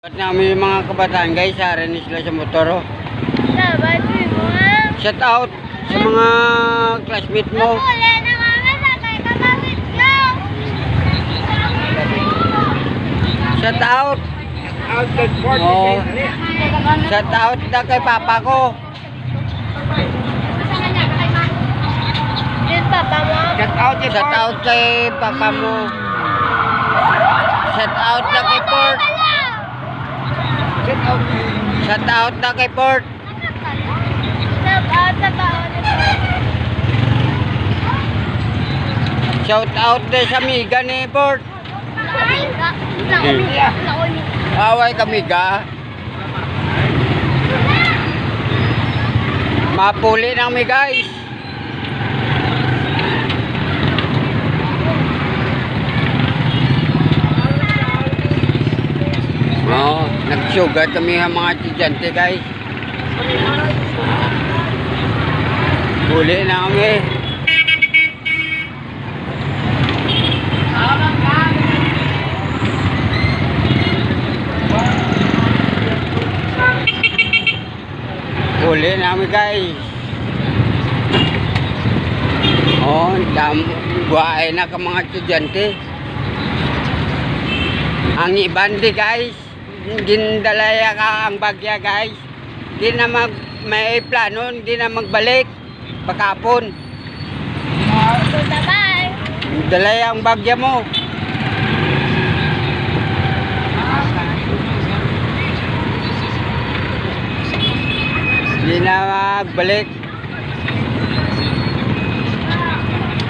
At namin yung mga kabataan guys, sarin sila sa motor. Oh. Shout out sa mga classmate mo. Shout out. Lee. Shout out na kay papa ko. Shout out Shout out kay papa mo. Shout out na kay Port. Shout out. Na kay Port. Shout out sa baon. Shout out na sa amiga ni Port. Away kami ka. Mapuli na kami guys. Nagsugat kami ang mga estudyante guys. Huli na kami. Huli na kami guys. Oh, dam buhay na ka mga estudyante. Ang iban di guys, gindalaya ka ang bagya guys. Di na mag may plano, di na magbalik. Pakapon. Bye-bye. Dalaya ang bagya mo. Di na magbalik.